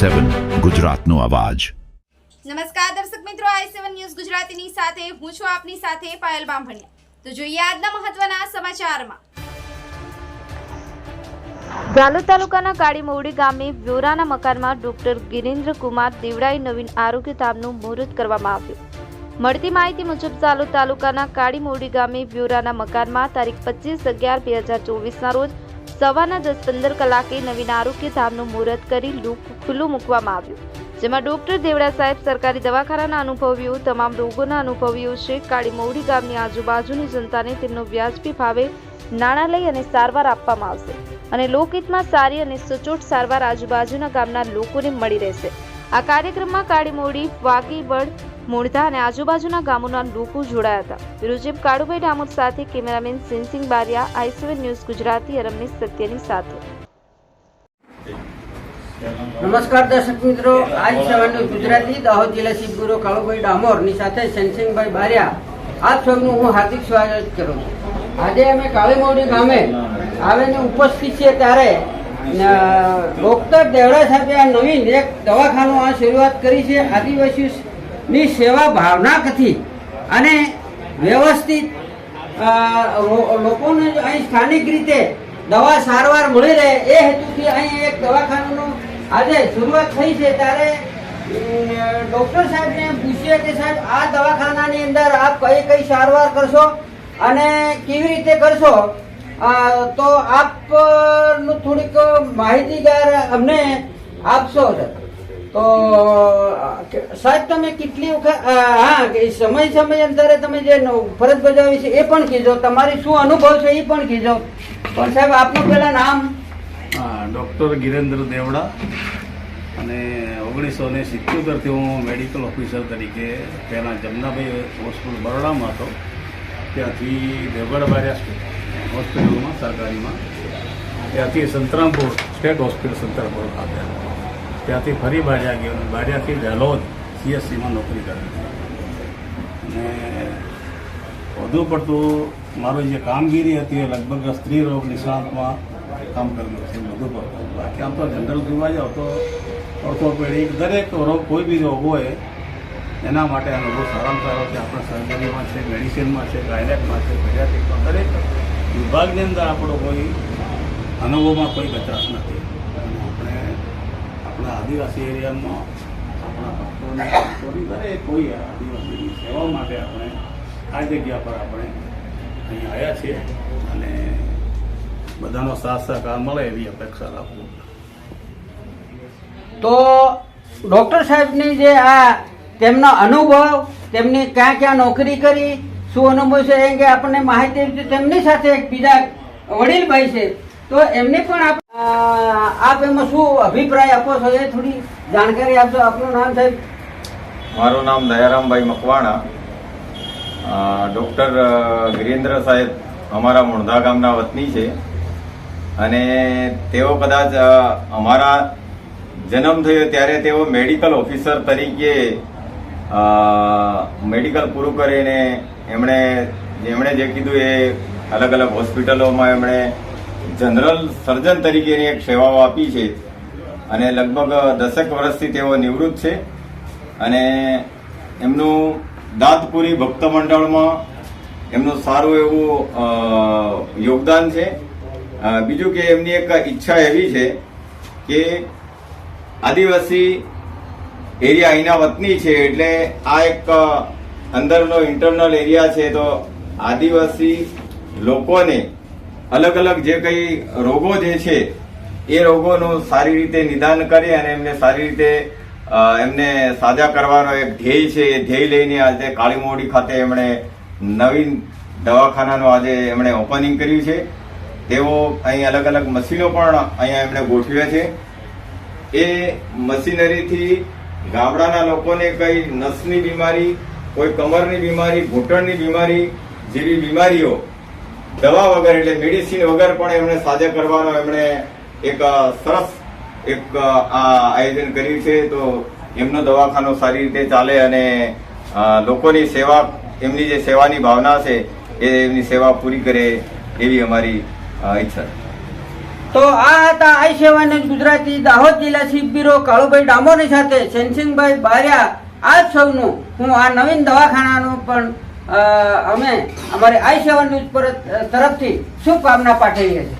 સેવન ગુજરાતનો અવાજ. નમસ્કાર દર્શક મિત્રો આઈ સેવન ન્યૂઝ ગુજરાતીની સાથે હું છું આપની સાથે પાયલ બામભણિયા. તો જોઈએ આજના મહત્વના સમાચારમાં. ગાલોદ તાલુકાના કાળીમોવડી ગામે વ્યોરાના મકાનમાં ડોક્ટર ગિરીન્દ્ર કુમાર દેવડાએ નવીન આરોગ્ય ધામનું મુહૂર્ત કરવામાં આવ્યું. મળતી માહિતી મુજબ ઝાલોદ તાલુકાના કાળીમોવડી ગામે વ્યોરાના મકાનમાં તારીખ પચીસ અગિયાર બે હજાર ચોવીસના રોજ સવારના દસ પંદર કલાકે નવીન આરોગ્ય ધામનું મુહૂર્ત કરી લુક ખુલ્લું મૂકવામાં આવ્યું. જેમાં ડોક્ટર દેવડા સાહેબ, સરકારી દવાખાનાના અનુભવીઓ, તમામ રોગોના અનુભવીઓ છે કાળીમોવડી ગામની આજુબાજુની જનતાને તેમનો વ્યાજબી ભાવે નાણાં લઈ અને સારવાર આપવામાં આવશે. અને લોકહિતમાં સારી અને સચોટ સારવાર આજુબાજુના ગામના લોકોને મળી રહેશે. આ કાર્યક્રમમાં કાળીમોડી વાગીબડ મૂળધા અને આજુબાજુના ગામોના લોકો જોડાયા હતા. બ્યુરો કાળુભાઈ ડામોર સાથે cameraman સિંહસિંહ Bariya I C one news Gujarati Ramesh સત્યની સાથે. નમસ્કાર દર્શક મિત્રો આજ સવારનું ગુજરાતી, દાહોદ જિલ્લા શિવગુરુ કાળુભાઈ ડામોરની સાથે સેન્સિંગભાઈ બારિયા. આપ સૌનું હું હાર્દિક સ્વાગત કરું છું. આજે અમે કાળીમોડી ગામે આવીને ઉપસ્થિત છીએ ત્યારે ડોક્ટર દેવડા સાહેબે આ નવીન એક દવાખાનું આ શરૂઆત કરી છે. આદિવાસીની સેવા ભાવનાથી અને વ્યવસ્થિત લોકોને અહીં સ્થાનિક રીતે દવા સારવાર મળી રહે એ હેતુથી અહીં એક દવાખાનાનું આજે શરૂઆત થઈ છે. ત્યારે ડૉક્ટર સાહેબને પૂછીએ કે સાહેબ, આ દવાખાનાની અંદર આપ કઈ કઈ સારવાર કરશો અને કેવી રીતે કરશો? તો આપનું થોડીક માહિતીગાર અમને આપશો તો સાહેબ, તમે કેટલી વખત હા, કે સમય સમય અંતરે તમે જે ફરજ બજાવી છે એ પણ કીધો. તમારી શું અનુભવ છે એ પણ કીધો. પણ સાહેબ, આપનું પેલા નામ? ડૉક્ટર ગિરેન્દ્ર દેવડા. અને ઓગણીસો ને સિત્યોતેરથી હું મેડિકલ ઓફિસર તરીકે પહેલાં જમનાભાઈ હોસ્પિટલ બરોડામાં હતો. ત્યાંથી દેવગઢ બારિયા હોસ્પિટલમાં, સરકારીમાં. ત્યાંથી સંતરામપુર, સ્ટેટ હોસ્પિટલ સંતરામપુર ખાતે. ત્યાંથી ફરી બારિયા ગયો અને બારિયાથી દહેલોદ સીએસસીમાં નોકરી કરી. અને વધુ પડતું મારું જે કામગીરી હતી એ લગભગ સ્ત્રી રોગ નિષ્ણાતમાં કામ કરેલું છે, વધુ પડતું. બાકી આમ તો જનરલ જોવા જાવ તો ઓર્થોપેડિક દરેક રોગ કોઈ બી રોગ હોય, એના માટે અનુભવ સારામાં સારો છે. આપણા સર્જરીમાં છે મેડિસિનમાં છે ગાયનેકમાં છે પેડિયાટ્રિકમાં દરેક વિભાગની અંદર આપણો કોઈ અનુભવમાં કોઈ બચાસ નથી. આપણે આપણા આદિવાસી એરિયામાં આપણા ભક્તોને, ભક્તોની દરેક કોઈ આદિવાસીની સેવા માટે આપણે આ જગ્યા પર આપણે અહીં આવ્યા છીએ. અને બધાનો સાથ સહકાર મળે એવી અપેક્ષા રાખું. તો ડૉક્ટર સાહેબની જે આ તેમનો અનુભવ, તેમની ક્યાં ક્યાં નોકરી કરી શું અનુભવ છે? એમ કે આપણને માહિતી. તેમની સાથે એક બીજા વડીલભાઈ છે. તો એમને પણ આપ એમાં શું અભિપ્રાય આપો છો? એ થોડી જાણકારી આપશો આપનું નામ સાહેબ? મારું નામ દયારામભાઈ મકવાણા. ડૉક્ટર વિરેન્દ્ર સાહેબ અમારા મુણધા ગામના વતની છે. અને તેઓ કદાચ અમારા જન્મ થયો ત્યારે તેઓ મેડિકલ ઓફિસર તરીકે મેડિકલ પૂરું કરીને એમણે એમણે જે કીધું એ અલગ અલગ હોસ્પિટલોમાં એમણે જનરલ સર્જન તરીકેની એક સેવાઓ આપી છે. અને લગભગ દસેક વર્ષથી તેઓ નિવૃત્ત છે. અને એમનું દાંતપુરી ભક્ત મંડળમાં એમનું સારું એવું યોગદાન છે. બીજું કે એમની એક ઈચ્છા એવી છે કે આદિવાસી એરિયા અહીંના વતની છે એટલે આ એક અંદરનો ઇન્ટરનલ એરિયા છે તો આદિવાસી લોકોને અલગ અલગ જે કઈ રોગો જે છે, એ રોગોનું સારી રીતે નિદાન કરી અને એમને સારી રીતે એમને સાજા કરવાનો એક ધ્યેય છે. એ ધ્યેય લઈને આજે કાળીમોડી ખાતે એમણે નવીન દવાખાનાનું આજે એમણે ઓપનિંગ કર્યું છે. તેઓ અહીં અલગ અલગ મશીનો પણ અહીંયા એમણે ગોઠવ્યા છે. એ મશીનરીથી ગામડાના લોકોને કઈ નસની બીમારી, કોઈ કમરની બીમારી, ઘૂંટણની બીમારી જેવી બીમારીઓ, દવા વગર એટલે મેડિસિન વગર પણ એમણે સાજા કરવાનો એમણે એક સરસ એક આ આયોજન કર્યું છે. તો એમનો દવાખાનો સારી રીતે ચાલે અને લોકોની સેવા, એમની જે સેવાની ભાવના છે, એ એમની સેવા પૂરી કરે એવી અમારી ઈચ્છા છે. તો આ હતા આઈ સેવા ન્યૂઝ ગુજરાતી દાહોદ જિલ્લા બ્યુરો કાળુભાઈ ડામોરની સાથે સેનસિંગભાઈ બારિયા. આ સૌનું હું આ નવીન દવાખાનાનું પણ અમે અમારી આઈ સેવા ન્યૂઝ પર તરફથી શુભકામના પાઠવીએ છીએ.